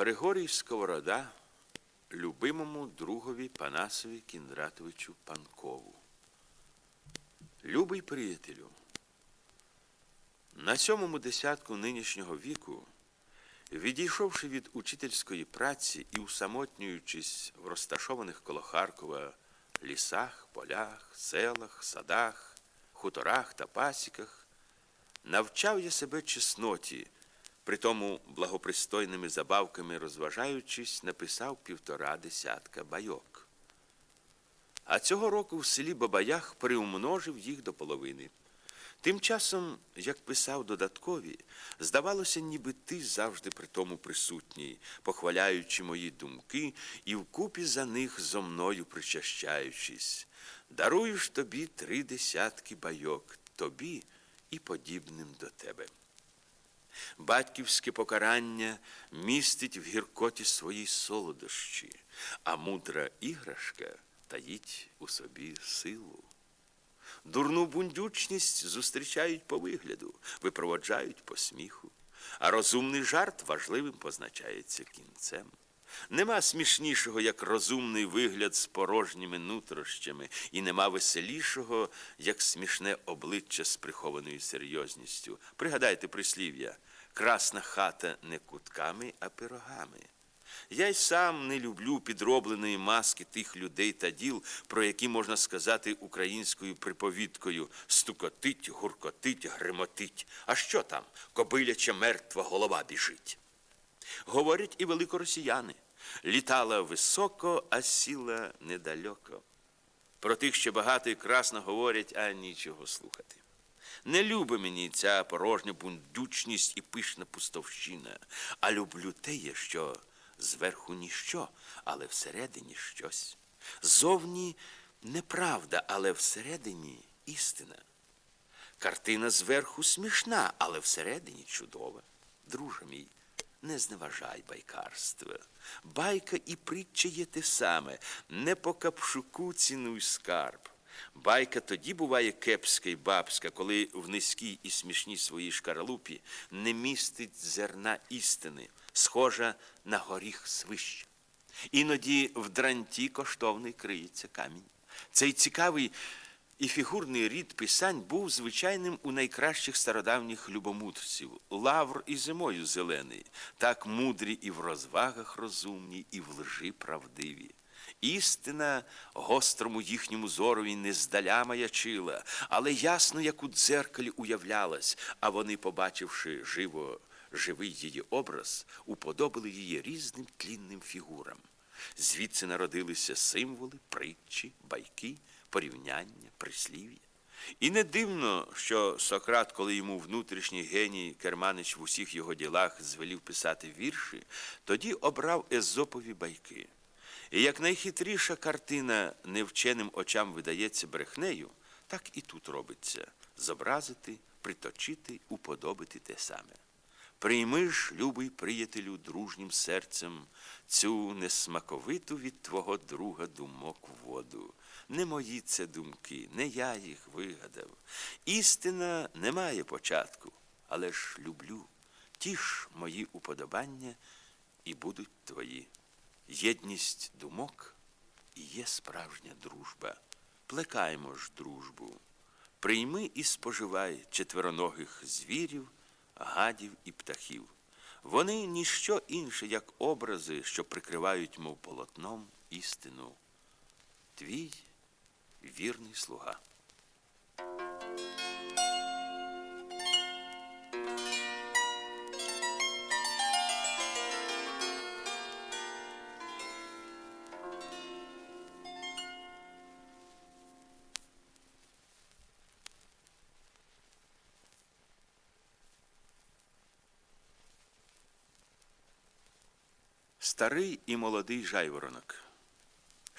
Григорій Сковорода любимому другові Панасові Кіндратовичу Панкову. Любий приятелю, на сьомому десятку нинішнього віку, відійшовши від учительської праці і усамотнюючись в розташованих коло Харкова лісах, полях, селах, садах, хуторах та пасіках, навчав я себе чесноті, притому благопристойними забавками розважаючись, написав півтора десятка байок. А цього року в селі Бабаях приумножив їх до половини. Тим часом, як писав додаткові, здавалося, ніби ти завжди при тому присутній, похваляючи мої думки і вкупі за них зо мною причащаючись. Даруєш тобі три десятки байок, тобі і подібним до тебе. Батьківське покарання містить в гіркоті своїй солодощі, а мудра іграшка таїть у собі силу. Дурну бундючність зустрічають по вигляду, випроводжають по сміху, а розумний жарт важливим позначається кінцем. Нема смішнішого, як розумний вигляд з порожніми нутрощами, і нема веселішого, як смішне обличчя з прихованою серйозністю. Пригадайте прислів'я красна хата не кутками, а пирогами. Я й сам не люблю підробленої маски тих людей та діл, про які можна сказати українською приповідкою стукотить, гуркотить, гримотить. А що там? Кобиляча мертва голова біжить. Говорять і великоросіяни. Літала високо, а сіла недалеко. Про тих, що багато і красно говорять, а нічого слухати. Не люби мені ця порожня бундючність і пишна пустовщина, а люблю теє, що зверху ніщо, але всередині щось. Зовні неправда, але всередині істина. Картина зверху смішна, але всередині чудова. Друже мій, не зневажай байкарства. Байка і притча є те саме. Не по капшуку цінуй скарб. Байка тоді буває кепська й бабська, коли в низькій і смішній своїй шкаралупі не містить зерна істини, схожа на горіх свищ. Іноді в дранті коштовний криється камінь. Цей цікавий і фігурний рід писань був звичайним у найкращих стародавніх любомудрців. Лавр і зимою зелений, так мудрі і в розвагах розумні, і в лжи правдиві. Істина гострому їхньому зорові не здаля маячила, але ясно, як у дзеркалі уявлялась, а вони, побачивши живо живий її образ, уподобали її різним тлінним фігурам. Звідси народилися символи, притчі, байки, порівняння, прислів'я. І не дивно, що Сократ, коли йому внутрішній геній Керманич в усіх його ділах звелів писати вірші, тоді обрав Езопові байки. І як найхитріша картина невченим очам видається брехнею, так і тут робиться зобразити, приточити, уподобити те саме. Прийми ж, любий приятелю, дружнім серцем цю несмаковиту від твого друга думок воду. Не мої це думки, не я їх вигадав. Істина не має початку, але ж люблю. Ті ж мої уподобання і будуть твої. Єдність думок і є справжня дружба. Плекаємо ж дружбу. Прийми і споживай четвероногих звірів, гадів і птахів. Вони ніщо інше, як образи, що прикривають, мов полотном, істину. Твій вірний слуга. Старий і молодий жайворонок.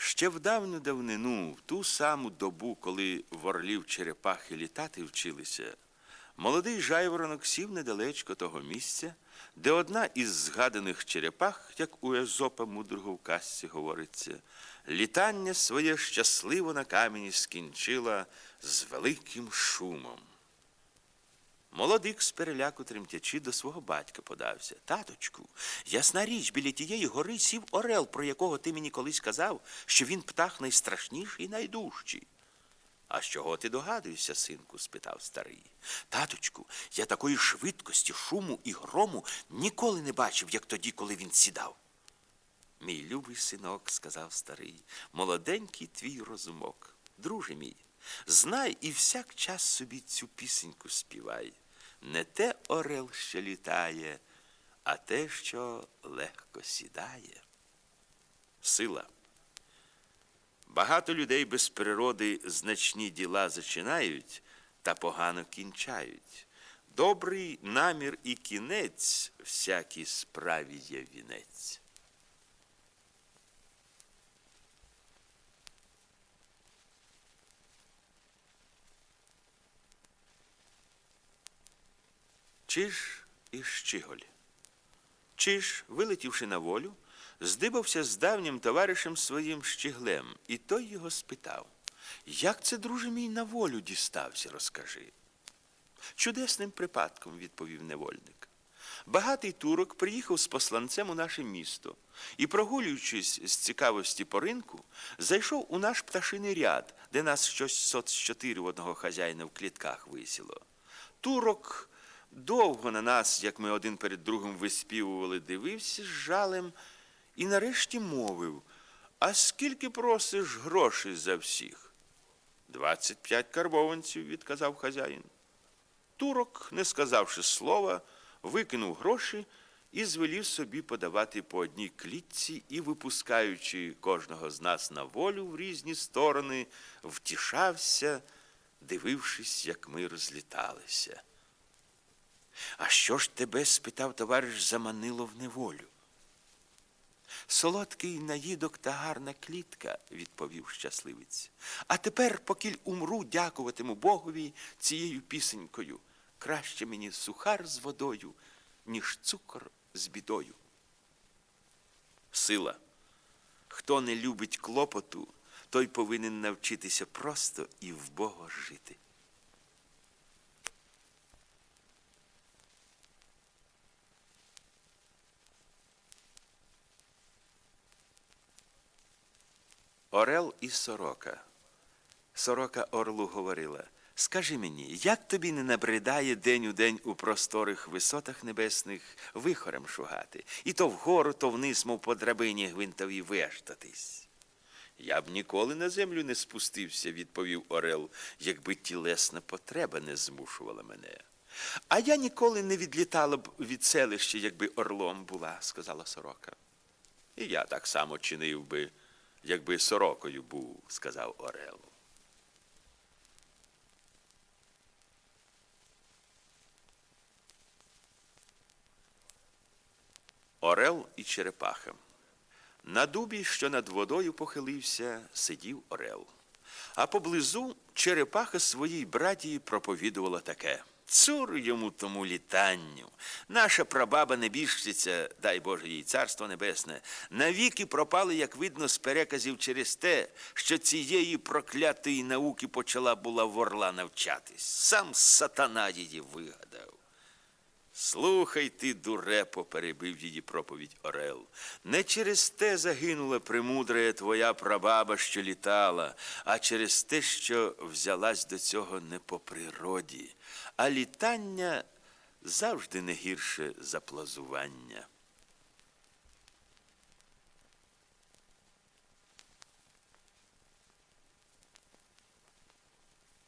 Ще в давню давнину, в ту саму добу, коли в орлів черепахи літати вчилися, молодий жайворонок сів недалечко того місця, де одна із згаданих черепах, як у Езопа мудрого в казці говориться, літання своє щасливо на камені скінчила з великим шумом. Молодик з переляку тремтячи до свого батька подався. Таточку, ясна річ, біля тієї гори сів орел, про якого ти мені колись казав, що він птах найстрашніший і найдужчий. А з чого ти догадуєшся, синку? спитав старий. Таточку, я такої швидкості, шуму і грому ніколи не бачив, як тоді, коли він сідав. Мій любий синок, сказав старий, молоденький твій розумок. Друже мій, знай і всяк час собі цю пісеньку співай. Не те орел, що літає, а те, що легко сідає. Сила. Багато людей без природи значні діла зачинають та погано кінчають. Добрий намір і кінець всякій справі є вінець. Чиж і Щиголь. Чиж, вилетівши на волю, здибався з давнім товаришем своїм Щиглем, і той його спитав, як це, друже мій, на волю дістався, розкажи. Чудесним припадком, відповів невольник. Багатий турок приїхав з посланцем у наше місто і, прогулюючись з цікавості по ринку, зайшов у наш пташиний ряд, де нас щось соц чотири одного хазяїна в клітках висіло. Турок довго на нас, як ми один перед другим виспівували, дивився з жалем і нарешті мовив, а скільки просиш грошей за всіх? Двадцять п'ять карбованців, відказав хазяїн. Турок, не сказавши слова, викинув гроші і звелів собі подавати по одній клітці і, випускаючи кожного з нас на волю в різні сторони, втішався, дивившись, як ми розліталися. А що ж тебе, спитав товариш, заманило в неволю? Солодкий наїдок та гарна клітка, відповів щасливець. А тепер, покіль умру, дякуватиму Богові цією пісенькою. Краще мені сухар з водою, ніж цукор з бідою. Сила. Хто не любить клопоту, той повинен навчитися просто і вбого жити. Орел і сорока. Сорока орлу говорила: Скажи мені, як тобі не набридає день у день у просторих висотах небесних вихорем шугати, і то вгору, то вниз, мов по драбині гвинтові вештатись? Я б ніколи на землю не спустився, відповів Орел, якби тілесна потреба не змушувала мене. А я ніколи не відлітала б від селища, якби орлом була, сказала сорока. І я так само чинив би, якби сорокою був, сказав Орел. Орел і черепаха. На дубі, що над водою похилився, сидів орел. А поблизу черепаха своїй братії проповідувала таке. Цур йому тому літанню. Наша прабаба небіжчиця, дай Боже їй царство небесне, навіки пропали, як видно, з переказів через те, що цієї проклятої науки почала була в орла навчатись. Сам сатана її вигадав. Слухай ти, дурепо, перебив її проповідь Орел. Не через те загинула премудрая твоя прабаба, що літала, а через те, що взялась до цього не по природі, а літання завжди не гірше за плазування.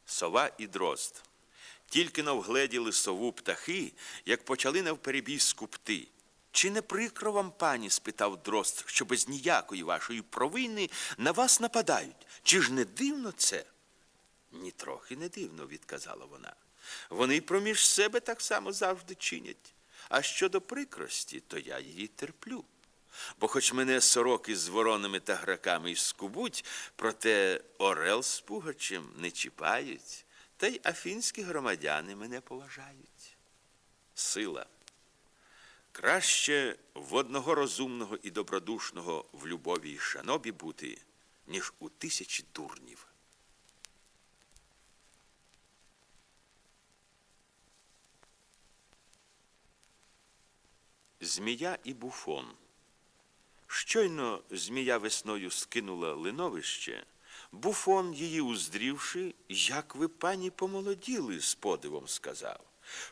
Сова і дрозд. Тільки но вгледіли сову птахи, як почали навперебій скупти. Чи не прикро вам, пані? спитав дрозд, що без ніякої вашої провини на вас нападають. Чи ж не дивно це? Ні трохи не дивно, відказала вона. Вони проміж себе так само завжди чинять. А щодо прикрості, то я її терплю. Бо хоч мене сороки з воронами та граками й скубуть, проте орел з пугачем не чіпають, та й афінські громадяни мене поважають. Сила. Краще в одного розумного і добродушного в любові й шанобі бути, ніж у тисячі дурнів. Змія і буфон. Щойно змія весною скинула линовище, буфон, її уздрівши, як ви, пані, помолоділи, з подивом сказав.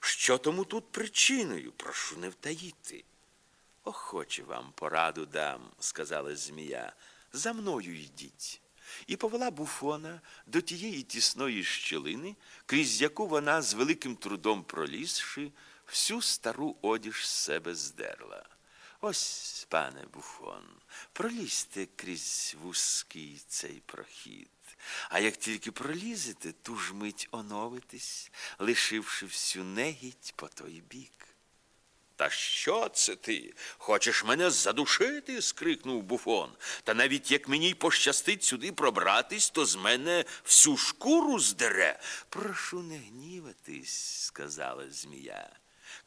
Що тому тут причиною? Прошу не втаїти. Охоче вам пораду дам, сказала змія. За мною йдіть. І повела буфона до тієї тісної щілини, крізь яку вона з великим трудом пролізши, всю стару одіж з себе здерла. Ось, пане буфон, пролізьте крізь вузький цей прохід. А як тільки пролізете, ту ж мить оновитесь, лишивши всю негідь по той бік. Та що це ти? Хочеш мене задушити? скрикнув буфон. Та навіть як мені й пощастить сюди пробратись, то з мене всю шкуру здере. Прошу не гніватись, сказала змія.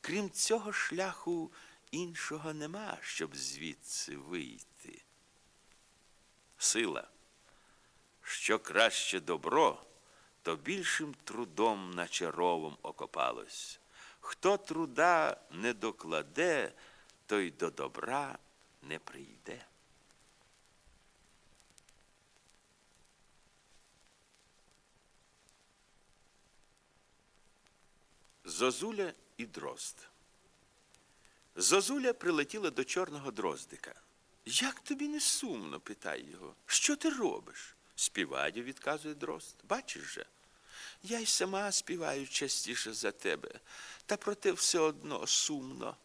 Крім цього шляху іншого нема, щоб звідси вийти. Сила, що краще добро, то більшим трудом наче ровом окопалось. Хто труда не докладе, той до добра не прийде. Зозуля і дрозд. Зозуля прилетіла до чорного дроздика. Як тобі не сумно? питає його. Що ти робиш? Співаю, відказує дрозд. Бачиш же? Я й сама співаю частіше за тебе, та проте все одно сумно.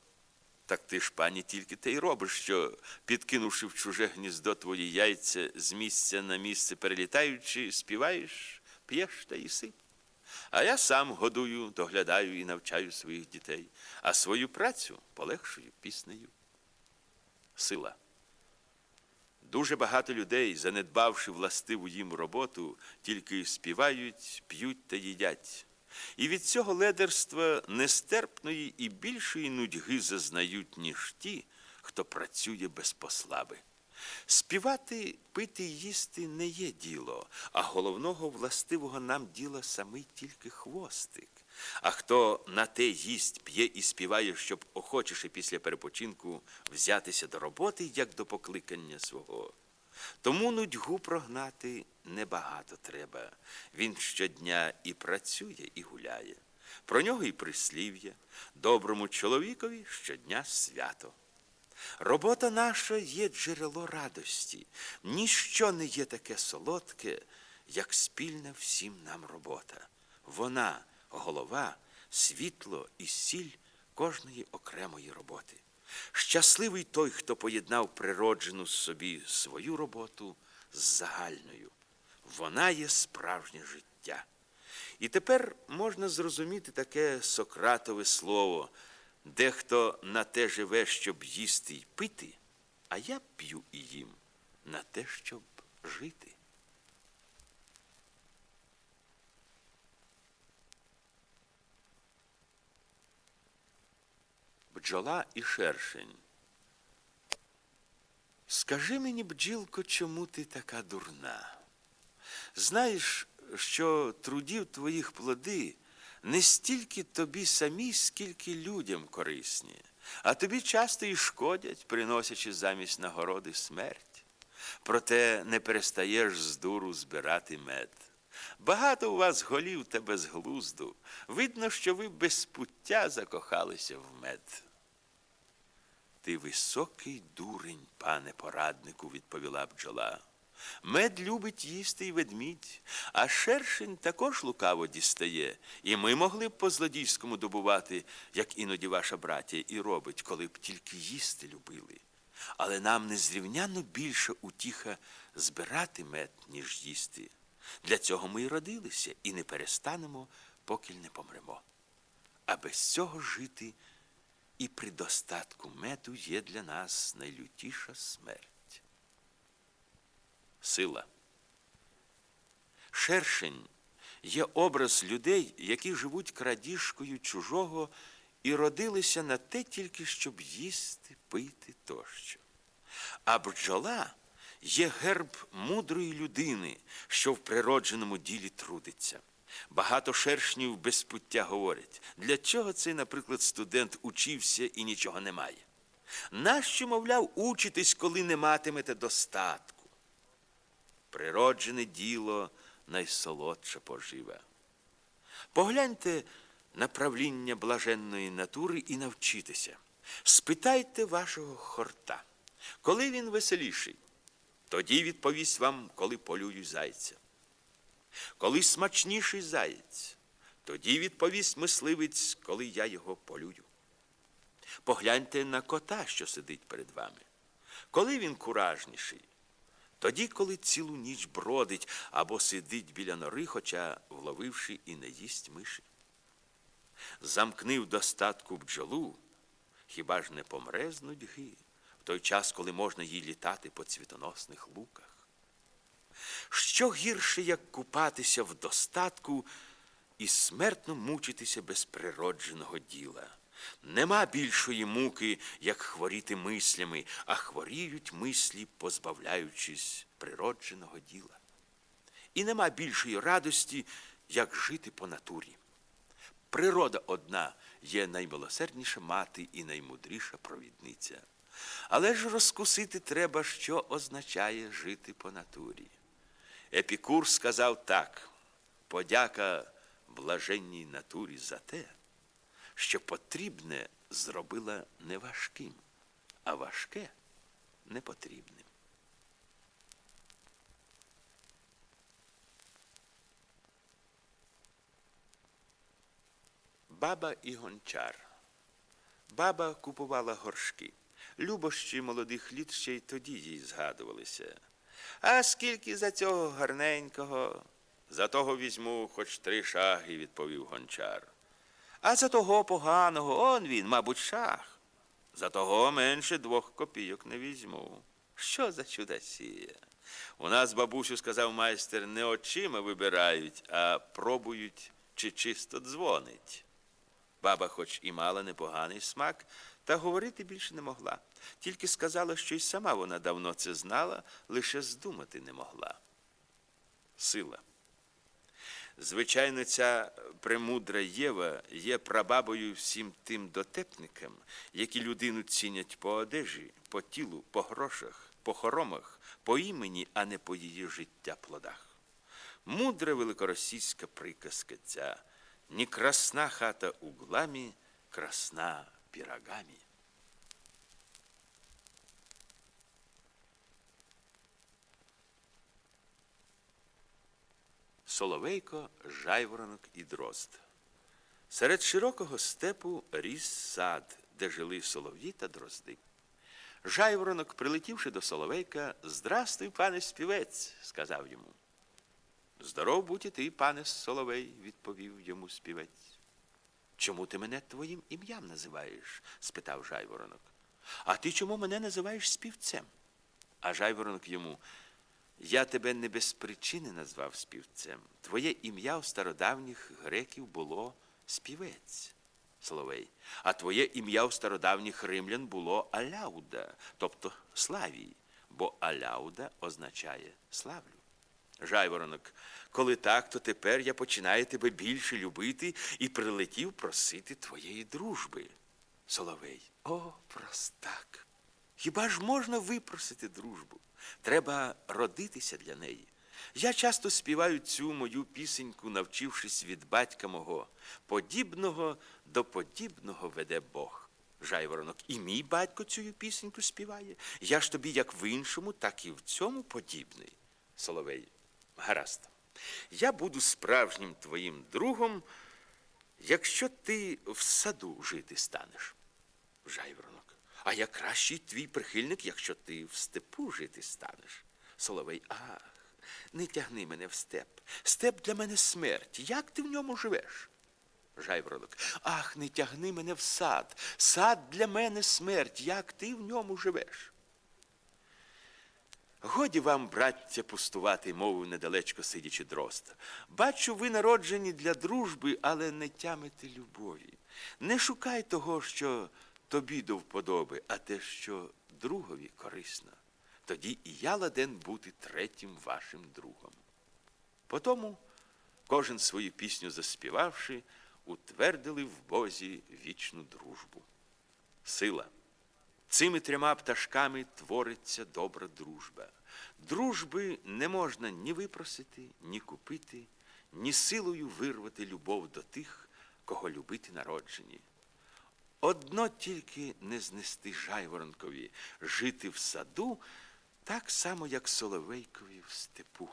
Так ти ж, пані, тільки те й робиш, що, підкинувши в чуже гніздо твої яйця з місця на місце перелітаючи, співаєш, п'єш та їси. А я сам годую, доглядаю і навчаю своїх дітей, а свою працю полегшую піснею. Сила. Дуже багато людей, занедбавши властиву їм роботу, тільки співають, п'ють та їдять. І від цього ледерства нестерпної і більшої нудьги зазнають, ніж ті, хто працює без послаби. Співати, пити й їсти не є діло, а головного властивого нам діла самий тільки хвостик. А хто на те їсть, п'є і співає, щоб охочіше після перепочинку взятися до роботи, як до покликання свого. Тому нудьгу прогнати небагато треба. Він щодня і працює, і гуляє. Про нього і прислів'я. Доброму чоловікові щодня свято. Робота наша є джерело радості. Ніщо не є таке солодке, як спільна всім нам робота. Вона голова, світло і сіль кожної окремої роботи. Щасливий той, хто поєднав природжену собі свою роботу з загальною. Вона є справжнє життя. І тепер можна зрозуміти таке Сократове слово. Дехто на те живе, щоб їсти й пити, а я п'ю і їм на те, щоб жити. Бджола і шершень. Скажи мені, бджілко, чому ти така дурна? Знаєш, що трудів твоїх плоди не стільки тобі самі, скільки людям корисні, а тобі часто і шкодять, приносячи замість нагороди смерть. Проте не перестаєш з дуру збирати мед. Багато у вас голів та безглузду. Видно, що ви без пуття закохалися в мед. Ти високий дурень, пане пораднику, відповіла бджола. Мед любить їсти й ведмідь, а шершень також лукаво дістає, і ми могли б по злодійському добувати, як іноді ваша браття і робить, коли б тільки їсти любили. Але нам незрівняно більше утіха збирати мед, ніж їсти. Для цього ми й родилися і не перестанемо, поки не помремо. А без цього жити і при достатку меду є для нас найлютіша смерть. Сила. Шершень є образ людей, які живуть крадіжкою чужого і родилися на те тільки, щоб їсти, пити тощо. А бджола є герб мудрої людини, що в природженому ділі трудиться. Багато шершнів без пуття говорять, для чого цей, наприклад, студент учився і нічого не має. Нащо, мовляв, учитесь, коли не матимете достатку? Природжене діло найсолодша пожива. Погляньте на правління блаженної натури і навчитеся. Спитайте вашого хорта, коли він веселіший, тоді відповість вам, коли полюю зайця. Коли смачніший заєць, тоді відповість мисливець, коли я його полюю. Погляньте на кота, що сидить перед вами. Коли він куражніший, тоді, коли цілу ніч бродить або сидить біля нори, хоча вловивши і не їсть миші. Замкни в достатку бджолу, хіба ж не помре з нудьги в той час, коли можна їй літати по цвітоносних луках? Що гірше, як купатися в достатку і смертно мучитися без природженого діла? Нема більшої муки, як хворіти мислями, а хворіють мислі, позбавляючись природженого діла. І нема більшої радості, як жити по натурі. Природа одна є наймилосердніша мати і наймудріша провідниця. Але ж розкусити треба, що означає жити по натурі. Епікур сказав так: подяка блаженній натурі за те, що потрібне зробила не важким, а важке непотрібним. Баба і гончар. Баба купувала горшки. Любощі молодих літ ще й тоді їй згадувалися. А скільки за цього гарненького? За того візьму хоч три шаги, відповів гончар. А за того поганого, он він, мабуть, шах. За того менше двох копійок не візьму. Що за чудосія? У нас, бабусю, сказав майстер, не очима вибирають, а пробують, чи чисто дзвонить. Баба, хоч і мала непоганий смак, та говорити більше не могла. Тільки сказала, що й сама вона давно це знала, лише здумати не могла. Сила. Звичайно, ця премудра Єва є прабабою всім тим дотепникам, які людину цінять по одежі, по тілу, по грошах, по хоромах, по імені, а не по її життя плодах. Мудра великоросійська приказка ця не красна хата углами, красна пірогами. Соловейко, жайворонок і дрозд. Серед широкого степу ріс сад, де жили солов'ї та дрозди. Жайворонок, прилетівши до Соловейка, Здрастуй, пане співець, сказав йому. Здоров будь і ти, пане Соловей, відповів йому співець. Чому ти мене твоїм ім'ям називаєш? спитав жайворонок. А ти чому мене називаєш співцем? А жайворонок йому. Я тебе не без причини назвав співцем. Твоє ім'я у стародавніх греків було співець, Соловей. А твоє ім'я у стародавніх римлян було Аляуда, тобто Славій, бо Аляуда означає славлю. Жайворонок, коли так, то тепер я починаю тебе більше любити і прилетів просити твоєї дружби. Соловей, о, простак. Хіба ж можна випросити дружбу? Треба родитися для неї. Я часто співаю цю мою пісеньку, навчившись від батька мого. Подібного до подібного веде Бог. Жайворонок, і мій батько цю пісеньку співає. Я ж тобі як в іншому, так і в цьому подібний. Соловей, гаразд. Я буду справжнім твоїм другом, якщо ти в саду жити станеш. Жайворонок. А я кращий твій прихильник, якщо ти в степу жити станеш. Соловей, ах, не тягни мене в степ. Степ для мене смерть. Як ти в ньому живеш? Жайворонок, ах, не тягни мене в сад. Сад для мене смерть. Як ти в ньому живеш? Годі вам, браття, пустувати, мовив недалечко сидячи дрозд. Бачу, ви народжені для дружби, але не тямите любові. Не шукай того, що тобі до вподоби, а те, що другові корисно. Тоді і я ладен бути третім вашим другом. Потому, кожен свою пісню заспівавши, утвердили в Бозі вічну дружбу. Сила. Цими трьома пташками твориться добра дружба. Дружби не можна ні випросити, ні купити, ні силою вирвати любов до тих, кого любити народжені. Одно тільки не знести жайворонкові жити в саду, так само, як соловейкові в степу.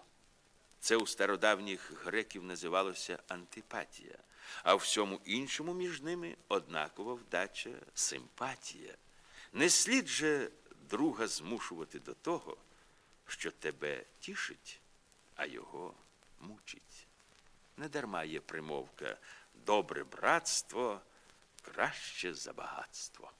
Це у стародавніх греків називалося антипатія, а в всьому іншому між ними однакова вдача симпатія. Не слід же друга змушувати до того, що тебе тішить, а його мучить. Недарма є примовка добре братство краще за багатство.